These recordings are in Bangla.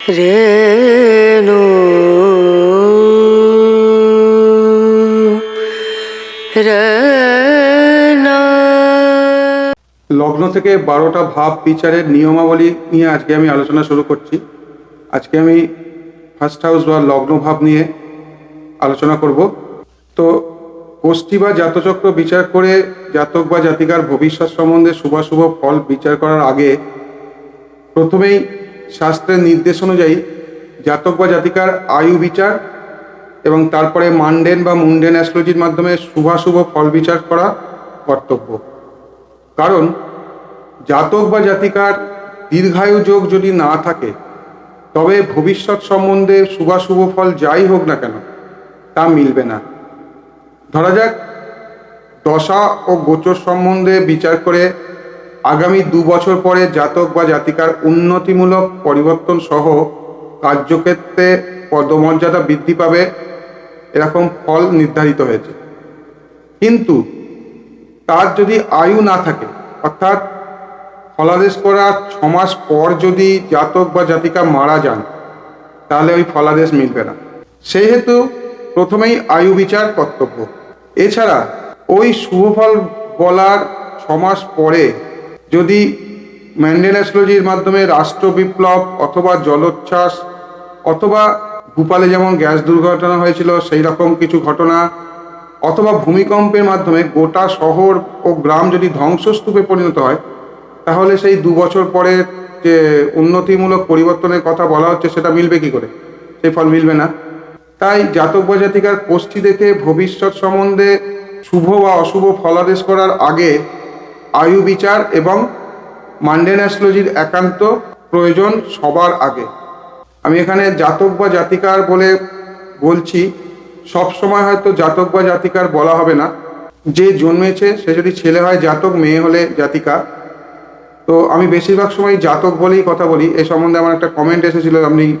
রেণু লগ্ন থেকে বারোটা ভাব বিচারের নিয়মাবলী নিয়ে আজকে আমি আলোচনা শুরু করছি। আজকে আমি ফার্স্ট হাউস বা লগ্ন ভাব নিয়ে আলোচনা করব। তো গোষ্ঠী বা জাতচক্র বিচার করে জাতক বা জাতিকার ভবিষ্যৎ সম্বন্ধে শুভাশুভ ফল বিচার করার আগে প্রথমেই শাস্ত্রের নির্দেশ অনুযায়ী জাতক বা জাতিকার আয়ু বিচার এবং তারপরে মান্ডেন বা মুন্ডেন অ্যাস্ট্রোলজির মাধ্যমে শুভাশুভ ফল বিচার করা কর্তব্য। কারণ জাতক বা জাতিকার দীর্ঘায়ু যোগ যদি না থাকে, তবে ভবিষ্যৎ সম্বন্ধে শুভাশুভ ফল যাই হোক না কেন, তা মিলবে না। ধরা যাক, দশা ও গোচর সম্বন্ধে বিচার করে আগামী দু বছর পরে জাতক বা জাতিকার উন্নতিমূলক পরিবর্তন সহ কার্যক্ষেত্রে পদমর্যাদা বৃদ্ধি পাবে, এরকম ফল নির্ধারিত হয়েছে। কিন্তু তার যদি আয়ু না থাকে, অর্থাৎ ফলাদেশ করার ছ মাস পর যদি জাতক বা জাতিকা মারা যান, তাহলে ওই ফলাদেশ মিলবে না। সেই হেতু প্রথমেই আয়ু বিচার কর্তব্য। এছাড়া ওই শুভফল বলার ছ মাস পরে যদি ম্যান্ডেল অ্যাস্ট্রোলজির মাধ্যমে রাষ্ট্র বিপ্লব অথবা জলোচ্ছ্বাস অথবা ভূপালে যেমন গ্যাস দুর্ঘটনা হয়েছিল, সেই রকম কিছু ঘটনা অথবা ভূমিকম্পের মাধ্যমে গোটা শহর ও গ্রাম যদি ধ্বংসস্তূপে পরিণত হয়, তাহলে সেই দু বছর পরে যে উন্নতিমূলক পরিবর্তনের কথা বলা হচ্ছে, সেটা মিলবে কি করে? সেই ফল মিলবে না। তাই জাতক জাতিকার কোষ্ঠী দেখে ভবিষ্যৎ সম্বন্ধে শুভ বা অশুভ ফলাদেশ করার আগে আয়ু বিচার এবং মান্ডেন অ্যাস্ট্রোলজির একান্ত প্রয়োজন সবার আগে। আমি এখানে জাতক বা জাতিকার বলে বলছি, সব সময় হয়তো জাতক বা জাতিকার বলা হবে না। যে জন্মেছে, সে যদি ছেলে হয়, জাতক, মেয়ে হলে জাতিকা। তো আমি বেশিরভাগ সময় জাতক বলেই কথা বলি। এ সম্বন্ধে আমার একটা কমেন্ট এসেছিল, আপনি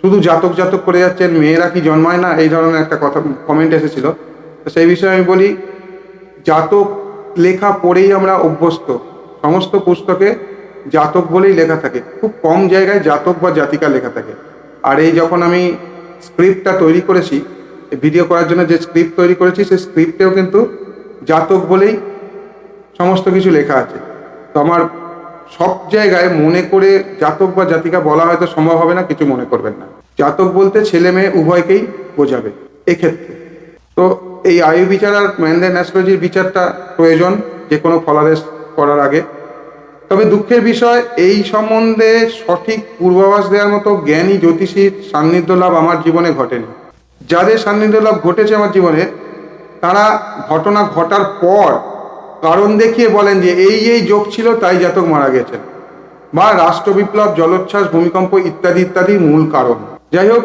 শুধু জাতক জাতক করে যাচ্ছেন, মেয়েরা কি জন্মায় না? এই ধরনের একটা কথা কমেন্ট এসেছিল। তো সেই বিষয়ে আমি বলি, জাতক লেখা পড়েই আমরা অভ্যস্ত। সমস্ত পুস্তকে জাতক বলেই লেখা থাকে। খুব কম জায়গায় জাতক বা জাতিকা লেখা থাকে। আর এই যখন আমি স্ক্রিপ্টটা তৈরি করেছি, ভিডিও করার জন্য যে স্ক্রিপ্ট তৈরি করেছি, সেই স্ক্রিপ্টেও কিন্তু জাতক বলেই সমস্ত কিছু লেখা আছে। তো আমার সব জায়গায় মনে করে জাতক বা জাতিকা বলা হয়তো সম্ভব হবে না, কিছু মনে করবেন না। জাতক বলতে ছেলে মেয়ে উভয়কেই বোঝাবে, এক্ষেত্রে। তো এই আয়ু বিচার আর ম্যানদেন অ্যাস্ট্রোলজির বিচারটা প্রয়োজন যে কোনো ফলাদেশ করার আগে। তবে দুঃখের বিষয়, এই সম্বন্ধে সঠিক পূর্বাভাস দেওয়ার মতো জ্ঞানী জ্যোতিষীর সান্নিধ্য লাভ আমার জীবনে ঘটেনি। যাদের সান্নিধ্য লাভ ঘটেছে আমার জীবনে, তারা ঘটনা ঘটার পর কারণ দেখিয়ে বলেন যে এই এই যোগ ছিল, তাই জাতক মারা গেছেন বা রাষ্ট্র বিপ্লব জলোচ্ছ্বাস, ভূমিকম্প ইত্যাদি ইত্যাদি মূল কারণ। যাই হোক,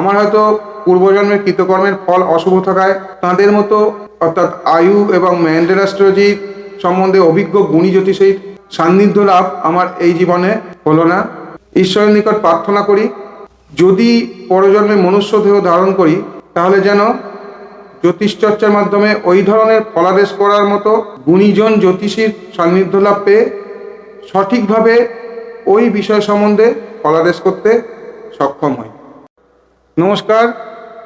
আমার হয়তো পূর্বজন্মের কৃতকর্মের ফল অশুভ থাকায় তাঁদের মতো, অর্থাৎ আয়ু এবং ম্যান্ডেল সম্বন্ধে অভিজ্ঞ গুণী জ্যোতিষীর সান্নিধ্য লাভ আমার এই জীবনে হলো না। ঈশ্বরের নিকট প্রার্থনা করি, যদি পরজন্মে মনুষ্য দেহ ধারণ করি, তাহলে যেন জ্যোতিষ চর্চার মাধ্যমে ওই ধরনের ফলাদেশ করার মতো গুণীজন জ্যোতিষীর সান্নিধ্য লাভ পেয়ে সঠিকভাবে ওই বিষয় সম্বন্ধে ফলাদেশ করতে সক্ষম হই। নমস্কার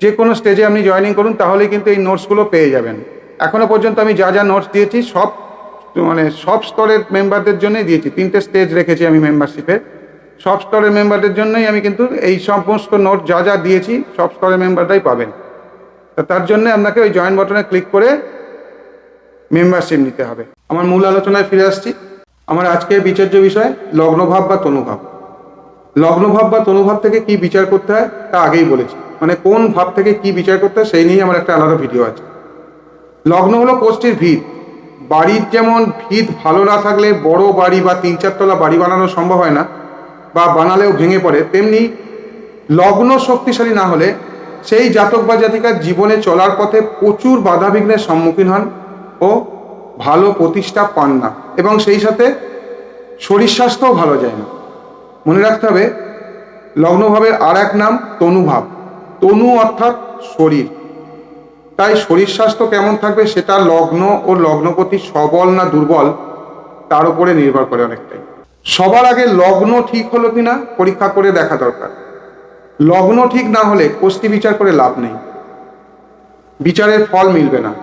যে কোনো স্টেজে আপনি জয়েনিং করুন তাহলে কিন্তু এই নোটসগুলো পেয়ে যাবেন। এখনও পর্যন্ত আমি যা যা নোটস দিয়েছি, সব মানে সব স্তরের মেম্বারদের জন্যই দিয়েছি। তিনটে স্টেজ রেখেছি আমি মেম্বারশিপে সব স্তরের মেম্বারদের জন্যই আমি কিন্তু এই সমস্ত নোট যা যা দিয়েছি, সব স্তরের মেম্বারটাই পাবেন। তা তার জন্য আপনাকে ওই জয়েন বটনে ক্লিক করে মেম্বারশিপ নিতে হবে। আমার মূল আলোচনায় ফিরে আসছি। আমার আজকের বিচার্য বিষয়, লগ্নভাব বা তনুভাব। লগ্নভাব বা তনুভাব থেকে কি বিচার করতে হয়, তা আগেই বলেছি। মানে কোন ভাব থেকে কি বিচার করতে সেই নিয়ে আমার একটা আলাদা ভিডিও আছে। লগ্ন হলো কোষ্ঠীর ভিত। বাড়ির যেমন ভিত ভালো না থাকলে বড় বাড়ি বা তিন চারতলা বাড়ি বানানো সম্ভব হয় না বা বানালেও ভেঙে পড়ে, তেমনি লগ্ন শক্তিশালী না হলে সেই জাতক বা জাতিকার জীবনে চলার পথে প্রচুর বাধাবিঘ্নের সম্মুখীন হন ও ভালো প্রতিষ্ঠা পান না এবং সেই সাথে শরীর স্বাস্থ্যও ভালো যায় না। মনে রাখতে হবে, লগ্নভাবের আর এক নাম তনুভাব। তনু অর্থাৎ শরীর। তাই শরীর স্বাস্থ্য কেমন থাকবে সেটা লগ্ন ও লগ্নপতি সবল না দুর্বল, তার উপরে নির্ভর করে অনেকটাই। সবার আগে লগ্ন ঠিক হলো কিনা পরীক্ষা করে দেখা দরকার। লগ্ন ঠিক না হলে কোষ্ঠী বিচার করে লাভ নেই। বিচারের ফল মিলবে না।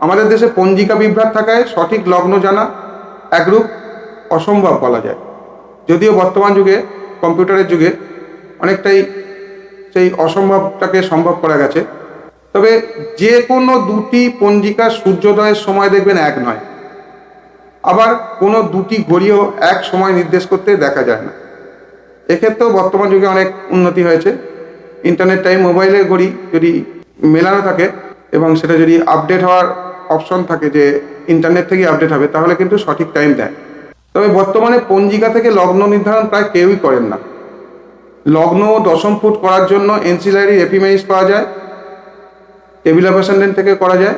আমাদের দেশে পঞ্জিকা বিভ্রাট থাকায় সঠিক লগ্ন জানা একরূপ অসম্ভব বলা যায়। যদিও বর্তমান যুগে, কম্পিউটারের যুগে অনেকটাই সেই অসম্ভবটাকে সম্ভব করা গেছে। তবে যে কোনো দুটি পঞ্জিকা সূর্যোদয়ের সময় দেখবেন এক নয়। আবার কোনো দুটি ঘড়িও এক সময় নির্দেশ করতে দেখা যায় না। এক্ষেত্রেও বর্তমান যুগে অনেক উন্নতি হয়েছে। ইন্টারনেট টাইম, মোবাইলের ঘড়ি যদি মেলানো থাকে এবং সেটা যদি আপডেট হওয়ার অপশন থাকে যে ইন্টারনেট থেকে আপডেট হবে, তাহলে কিন্তু সঠিক টাইম দেয়। তবে বর্তমানে পঞ্জিকা থেকে লগ্ন নির্ধারণ প্রায় কেউই করেন না। লগ্ন দশম ফুট করার জন্য এনসিলারি এপিমেইস পাওয়া যায় টেবিল অ্যাসেন্ডেন্ট থেকে করা যায়।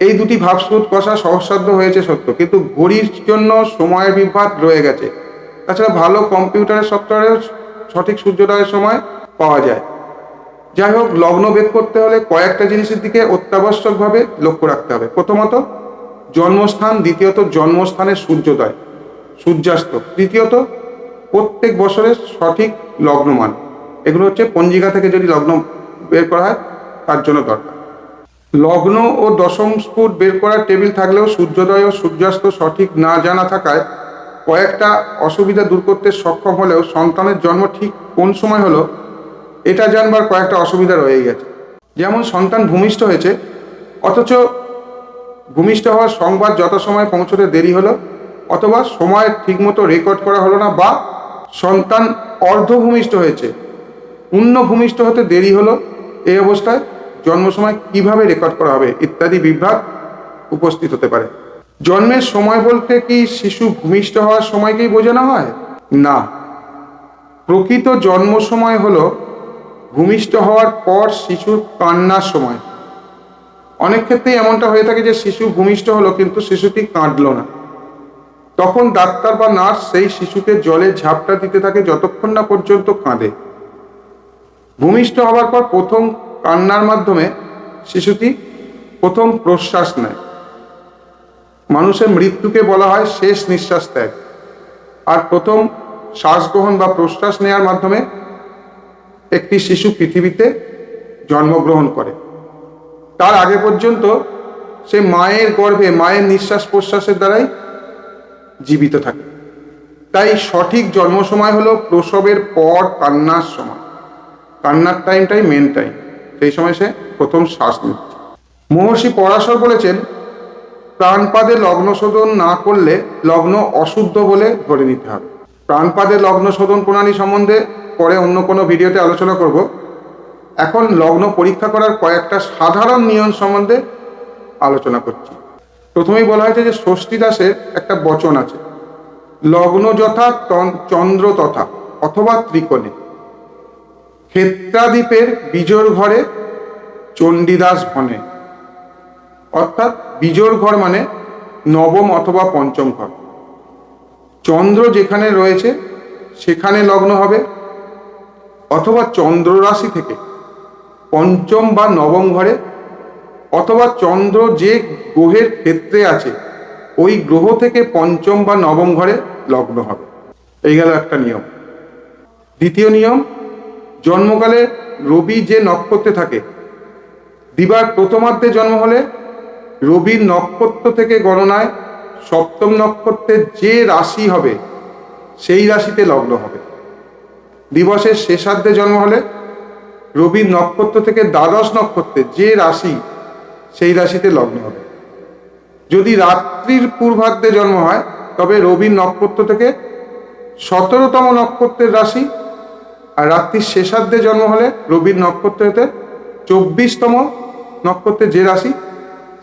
এই দুটি ভাবস্রোত কষা সহজসাধ্য হয়েছে সত্য, কিন্তু ঘড়ির জন্য সময়ের বিভ্রাট রয়ে গেছে। তাছাড়া ভালো কম্পিউটারের সফটওয়্যারেও সঠিক সূর্যোদয়ের সময় পাওয়া যায়। যাই হোক, লগ্ন বেদ করতে হলে কয়েকটা জিনিসের দিকে অত্যাবশ্যকভাবে লক্ষ্য রাখতে হবে। প্রথমত, জন্মস্থান, দ্বিতীয়ত জন্মস্থানের সূর্যোদয়, সূর্যাস্ত। তৃতীয়ত প্রত্যেক বছরের সঠিক লগ্নমান। এগুলো হচ্ছে পঞ্জিকা থেকে যদি লগ্ন বের করা হয়, তার জন্য দরকার। লগ্ন ও দশম স্ফুট বের করার টেবিল থাকলেও সূর্যোদয় ও সূর্যাস্ত সঠিক না জানা থাকায় কয়েকটা অসুবিধা দূর করতে সক্ষম হলেও সন্তানের জন্ম ঠিক কোন সময় হলো, এটা জানবার কয়েকটা অসুবিধা রয়ে গেছে। যেমন সন্তান ভূমিষ্ঠ হয়েছে, অথচ ভূমিষ্ঠ হওয়ার সংবাদ যথাসময়ে পৌঁছতে দেরি হলো, অথবা সময় ঠিকমতো রেকর্ড করা হলো না বা সন্তান অর্ধভূমিষ্ঠ হয়েছে। পূর্ণ ভূমিষ্ঠ হতে দেরি হলো এই অবস্থায় জন্ম সময় কীভাবে রেকর্ড করা হবে ইত্যাদি বিভ্রাট উপস্থিত হতে পারে। জন্মের সময় বলতে কি শিশু ভূমিষ্ঠ হওয়ার সময়কেই বোঝানো হয়? না। প্রকৃত জন্ম সময় হলো ভূমিষ্ঠ হওয়ার পর শিশুর কান্নার সময়। অনেক ক্ষেত্রেই এমনটা হয়ে থাকে যে শিশু ভূমিষ্ঠ হলো কিন্তু শিশুটি কাঁদলো না। তখন ডাক্তার বা নার্স সেই শিশুকে জলে ঝাপটা দিতে থাকে যতক্ষণ না পর্যন্ত কাঁদে। ভূমিষ্ঠ হওয়ার পর প্রথম কান্নার মাধ্যমে শিশুটি প্রথম প্রশ্বাস নেয়। মানুষের মৃত্যুকে বলা হয় শেষ নিঃশ্বাস ত্যাগ। আর প্রথম শ্বাস গ্রহণ বা প্রশ্বাস নেয়ার মাধ্যমে একটি শিশু পৃথিবীতে জন্মগ্রহণ করে। তার আগে পর্যন্ত সে মায়ের গর্ভে, মায়ের নিঃশ্বাস প্রশ্বাসের দ্বারাই জীবিত থাকে। তাই সঠিক জন্ম সময় হলো প্রসবের পর কান্নার সময়। কান্নার টাইমটাই মেন টাইম সেই সময় সে প্রথম শ্বাস নিচ্ছে। মহর্ষি পরাশর বলেছেন, প্রাণপাদে লগ্ন শোধন না করলে লগ্ন অশুদ্ধ বলে ধরে নিতে হবে। প্রাণপাদে লগ্ন শোধন প্রণালী সম্বন্ধে পরে অন্য কোনো ভিডিওতে আলোচনা করব। এখন লগ্ন পরীক্ষা করার কয়েকটা সাধারণ নিয়ম সম্বন্ধে আলোচনা করছি। প্রথমেই বলা হয়েছে যে ষষ্ঠী দাসের একটা বচন আছে। লগ্ন যথা চন্দ্র তথা, অথবা ত্রিকোণে। ক্ষেত্রাদ্বীপের বীজর ঘরে চণ্ডীদাস বনে। অর্থাৎ বীজর ঘর মানে নবম অথবা পঞ্চম ঘর। চন্দ্র যেখানে রয়েছে, সেখানে লগ্ন হবে, অথবা চন্দ্র রাশি থেকে। পঞ্চম বা নবম ঘরে, অথবা চন্দ্র যে গ্রহের ক্ষেত্রে আছে। ওই গ্রহ থেকে পঞ্চম বা নবম ঘরে লগ্ন হবে। এই গেল একটা নিয়ম। দ্বিতীয় নিয়ম, জন্মকালে রবি যে নক্ষত্রে থাকে, দিবার প্রথমার্ধে জন্ম হলে রবির নক্ষত্র থেকে গণনায় সপ্তম নক্ষত্রের যে রাশি হবে, সেই রাশিতে লগ্ন হবে। দিবসের শেষার্ধে জন্ম হলে রবির নক্ষত্র থেকে দ্বাদশ নক্ষত্রে যে রাশি, সেই রাশিতে লগ্ন হবে। যদি রাত্রির পূর্বার্ধে জন্ম হয়, তবে রবির নক্ষত্র থেকে সতেরোতম নক্ষত্রের রাশি আর রাত্রির শেষার্ধে জন্ম হলে রবির নক্ষত্রতে চব্বিশতম নক্ষত্রের যে রাশি,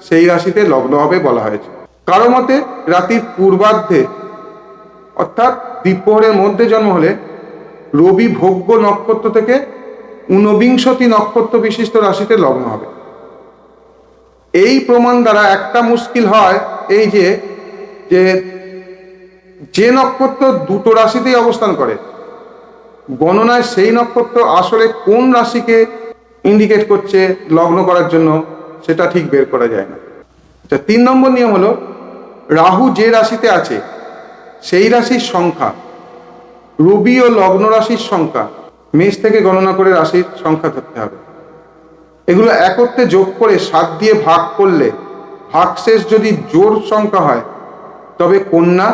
সেই রাশিতে লগ্ন হবে বলা হয়েছে। কারও মতে রাতির পূর্বার্ধে অর্থাৎ দ্বীপহরের মধ্যে জন্ম হলে রবি ভোগ্য নক্ষত্র থেকে ঊনবিংশতি নক্ষত্র বিশিষ্ট রাশিতে লগ্ন হবে। এই প্রমাণ দ্বারা একটা মুশকিল হয়, এই যে যে যে নক্ষত্র দুটো রাশিতেই অবস্থান করে, গণনায় সেই নক্ষত্র আসলে কোন রাশিকে ইন্ডিকেট করছে লগ্ন করার জন্য সেটা ঠিক বের করা যায় না। আচ্ছা তিন নম্বর নিয়ম হলো, রাহু যে রাশিতে আছে, সেই রাশির সংখ্যা, রবি ও লগ্ন রাশির সংখ্যা, মেষ থেকে গণনা করে রাশির সংখ্যা ধরতে হবে। এগুলো একত্রে যোগ করে সাত দিয়ে ভাগ করলে ভাগশেষ যদি জোর সংখ্যা হয়, তবে কন্যা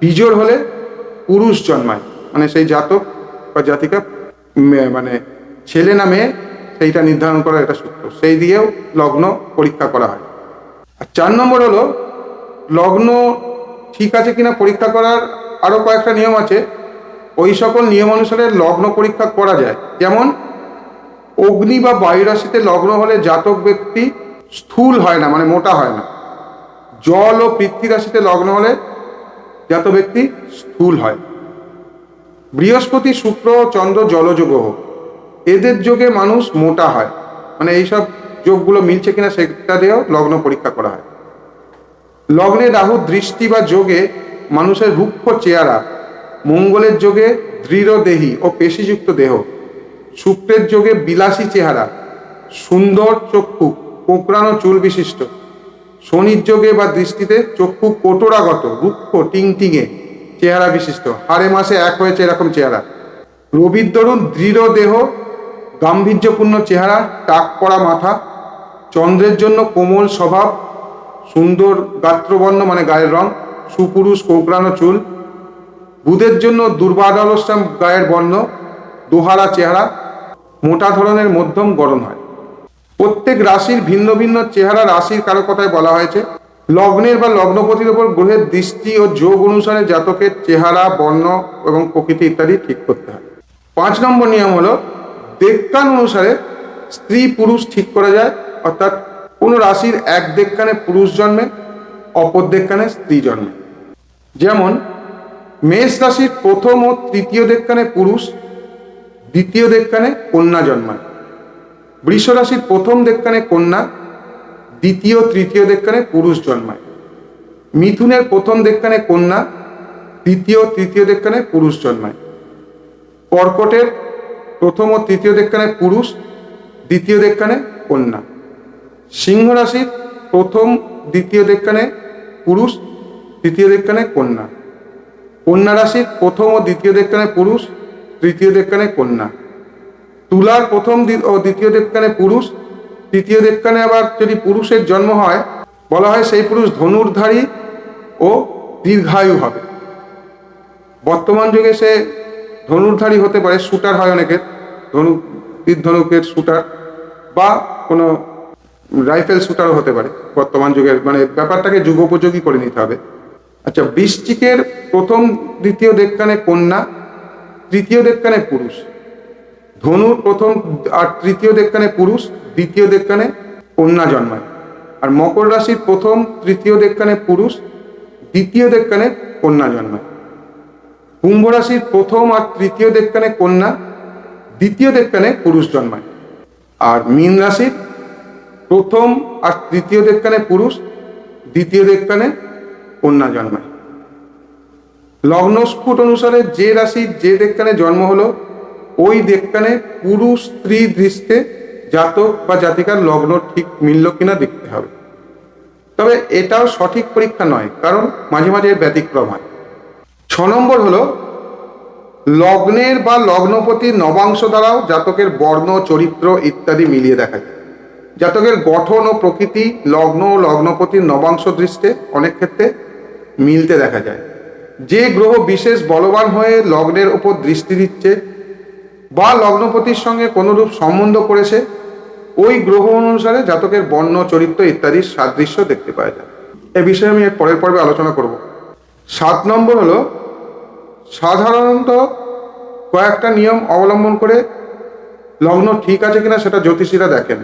বিজোর হলে পুরুষ জন্মায়। মানে সেই জাতক বা জাতিকা মানে ছেলে না মেয়ে, সেইটা নির্ধারণ করার একটা সূত্র। সেই দিয়েও লগ্ন পরীক্ষা করা হয়। আর চার নম্বর হলো, লগ্ন ঠিক আছে কিনা পরীক্ষা করার আরও কয়েকটা নিয়ম আছে। ওই সকল নিয়ম অনুসারে লগ্ন পরীক্ষা করা যায়। যেমন অগ্নি বা বায়ু রাশিতে লগ্ন হলে জাতক ব্যক্তি স্থূল হয় না মানে মোটা হয় না। জল ও পৃথ্বী রাশিতে লগ্ন হলে জাত ব্যক্তি স্থূল হয়। বৃহস্পতি, শুক্র, চন্দ্র জলজ হোক, এদের যোগে মানুষ মোটা হয়। মানে এইসব যোগগুলো মিলছে কিনা সেটা দিয়েও লগ্ন পরীক্ষা করা হয়। লগ্নে রাহু দৃষ্টি বা যোগে মানুষের রুক্ষ চেহারা, মঙ্গলের যোগে দৃঢ় দেহী ও পেশিযুক্ত দেহ। শুক্রের যোগে বিলাসী চেহারা, সুন্দর চক্ষু, কোঁকড়ানো চুল বিশিষ্ট। শনির যোগে বা দৃষ্টিতে চক্ষু কোটরাগত, রুক্ষ, টিংটিঙে চেহারা বিশিষ্ট। হাড়ে মাসে এক হয়েছে এরকম চেহারা। রবির দরুন দৃঢ় দেহ, গাম্ভীর্যপূর্ণ চেহারা, টাক পড়া মাথা, চন্দ্রের জন্য কোমল স্বভাব, সুন্দর গাত্রবর্ণ মানে গায়ের রং, সুপুরুষ কোঁকড়ানো চুল, বুধের জন্য দুর্বাদলশ্যাম গায়ের বর্ণ, দোহারা চেহারা মোটা ধরনের মধ্যম গরম হয়। প্রত্যেক রাশির ভিন্ন ভিন্ন চেহারা রাশির কারকতায় বলা হয়েছে। লগ্নের বা লগ্নপতির ওপর গ্রহের দৃষ্টি ও যোগ অনুসারে জাতকের চেহারা, বর্ণ এবং প্রকৃতি ইত্যাদি ঠিক করতে হয়। পাঁচ নম্বর নিয়ম হলো দেবকান অনুসারে স্ত্রী পুরুষ ঠিক করা যায়, অর্থাৎ কোনো রাশির এক দেবকানে পুরুষ জন্মে, অপর দেবকানে স্ত্রী জন্মে। যেমন, মেষ রাশির প্রথম ও তৃতীয় দেবকানে পুরুষ দ্বিতীয় দেবকানে কন্যা জন্মায়। বৃষ রাশির প্রথম দেবকানে কন্যা, দ্বিতীয়, তৃতীয় দেবকানে পুরুষ জন্মায়। মিথুনের প্রথম দেবকানে কন্যা, দ্বিতীয়, তৃতীয় দেবকানে পুরুষ জন্মায়। কর্কটের প্রথম ও তৃতীয় দেবকানে পুরুষ, দ্বিতীয় দেবকানে কন্যা। সিংহ রাশির প্রথম, দ্বিতীয় দেবকানে পুরুষ, তৃতীয় দেবকানে কন্যা। কন্যা রাশির প্রথম ও দ্বিতীয় দেবকানে পুরুষ তৃতীয় দেবকানে কন্যা। তুলার প্রথম ও দ্বিতীয় দেবকানে পুরুষ, তৃতীয় দেবকানে আবার যদি পুরুষের জন্ম হয়, বলা হয় সেই পুরুষ ধনুর্ধারী ও দীর্ঘায়ু হবে। বর্তমান যুগে সে ধনুর্ধারী হতে পারে শুটার হয় অনেকের, ধনু তীর ধনুকের শুটার বা কোনো রাইফেল শুটারও হতে পারে বর্তমান যুগের। মানে ব্যাপারটাকে যুগোপযোগী করে নিতে হবে। আচ্ছা বৃশ্চিকের প্রথম, দ্বিতীয় দেবকানে কন্যা তৃতীয় দেবকানে পুরুষ। ধনুর প্রথম আর তৃতীয় দেবকানে পুরুষ, দ্বিতীয় দেবকানে কন্যা জন্মায়। আর মকর রাশির প্রথম, তৃতীয় দেবকানে পুরুষ, দ্বিতীয় দেবকানে কন্যা জন্মায়। কুম্ভ রাশির প্রথম আর তৃতীয় দেবকানে কন্যা, দ্বিতীয় দেবকানে পুরুষ জন্মায়। আর মীন রাশির প্রথম আর তৃতীয় দেবকানে পুরুষ, দ্বিতীয় দেবকানে কন্যা জন্মায়। লগ্নস্ফুট অনুসারে যে রাশির যে দেবকানে জন্ম হলো, ওই দেখকানে পুরুষ স্ত্রী দৃষ্টে জাতক বা জাতিকার লগ্ন ঠিক মিলল কিনা দেখতে হবে। তবে এটাও সঠিক পরীক্ষা নয়, কারণ মাঝে মাঝে ব্যতিক্রম হয়। ছ নম্বর হলো, লগ্নের বা লগ্নপতির নবাংশ দ্বারাও জাতকের বর্ণ, চরিত্র ইত্যাদি মিলিয়ে দেখা যায়। জাতকের গঠন ও প্রকৃতি লগ্ন ও লগ্নপতির নবাংশ দৃষ্টে অনেক ক্ষেত্রে মিলতে দেখা যায়। যে গ্রহ বিশেষ বলবান হয়ে লগ্নের ওপর দৃষ্টি দিচ্ছে বা লগ্নপতির সঙ্গে কোনোরূপ সম্বন্ধ করেছে, ওই গ্রহ অনুসারে জাতকের বর্ণ, চরিত্র ইত্যাদির সাদৃশ্য দেখতে পাওয়া যায়। এ বিষয়ে আমি এর পরের পর্বে আলোচনা করব। সাত নম্বর হলো, সাধারণত কয়েকটা নিয়ম অবলম্বন করে লগ্ন ঠিক আছে কিনা সেটা জ্যোতিষীরা দেখেন।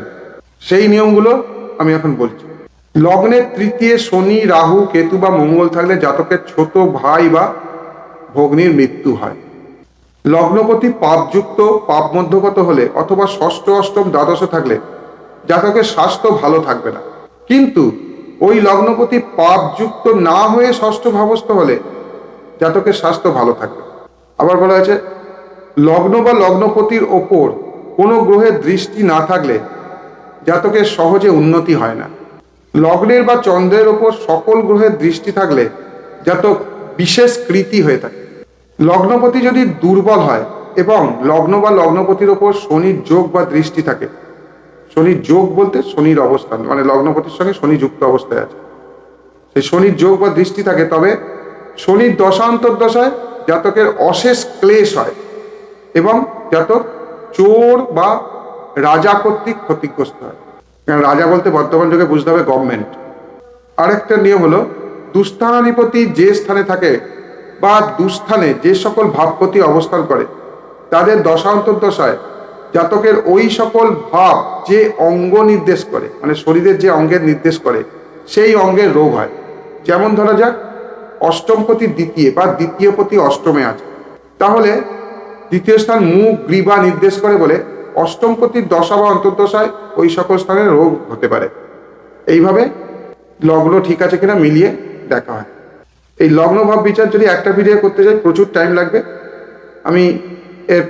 সেই নিয়মগুলো আমি এখন বলছি। লগ্নের তৃতীয় শনি, রাহু, কেতু বা মঙ্গল থাকলে জাতকের ছোট ভাই বা ভগ্নির মৃত্যু হয়। লগ্নপতি পাপযুক্ত পাপ মধ্যগত হলে অথবা ষষ্ঠ, অষ্টম, দ্বাদশে থাকলে জাতকের স্বাস্থ্য ভালো থাকবে না। কিন্তু ওই লগ্নপতি পাপযুক্ত না হয়ে ষষ্ঠ ভাবস্থ হলে জাতকের স্বাস্থ্য ভালো থাকবে। আবার বলা হয়েছে, লগ্ন বা লগ্নপতির ওপর কোনো গ্রহের দৃষ্টি না থাকলে জাতকের সহজে উন্নতি হয় না। লগ্নের বা চন্দ্রের ওপর সকল গ্রহের দৃষ্টি থাকলে জাতক বিশেষ কৃতি হয়ে থাকে। লগ্নপতি যদি দুর্বল হয় এবং লগ্ন বা লগ্নপতির ওপর শনির যোগ বা দৃষ্টি থাকে, শনির যোগ বলতে শনির অবস্থান মানে লগ্নপতির সঙ্গে শনি যুক্ত অবস্থায় আছে। সেই শনির যোগ বা দৃষ্টি থাকে, তবে শনির দশান্তর দশায় জাতকের অশেষ ক্লেশ হয় এবং জাতক চোর বা রাজা কর্তৃক ক্ষতিগ্রস্ত হয়। কারণ রাজা বলতে বর্তমান যুগে বুঝতে হবে গভর্নমেন্ট আরেকটা নিয়ম হলো, দুস্থানাধিপতি যে স্থানে থাকে বা দুস্থানে যে সকল ভাবপতি অবস্থান করে, তাদের দশান্তর দশায় জাতকের ওই সকল ভাব যে অঙ্গ নির্দেশ করে মানে শরীরের যে অঙ্গের নির্দেশ করে, সেই অঙ্গের রোগ হয়। যেমন ধরা যাক অষ্টমপতি দ্বিতীয় বা দ্বিতীয় পতি অষ্টমে আছে। তাহলে দ্বিতীয় স্থান মুখ গ্রীবা নির্দেশ করে বলে অষ্টমপতির দশা বা অন্তর্দশায় ওই সকল স্থানে রোগ হতে পারে। এইভাবে লগ্ন ঠিক আছে কিনা মিলিয়ে দেখা হয়। এই লগ্ন ভাব বিচার যদি একটা ভিডিও করতে যাই, প্রচুর টাইম লাগবে। আমি এর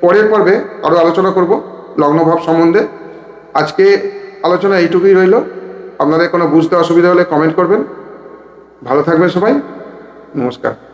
পরের পর্বে আরও আলোচনা করব লগ্নভাব সম্বন্ধে। আজকে আলোচনা এইটুকুই রইল। আপনাদের কোনো বুঝতে অসুবিধা হলে কমেন্ট করবেন। ভালো থাকবেন সবাই। নমস্কার।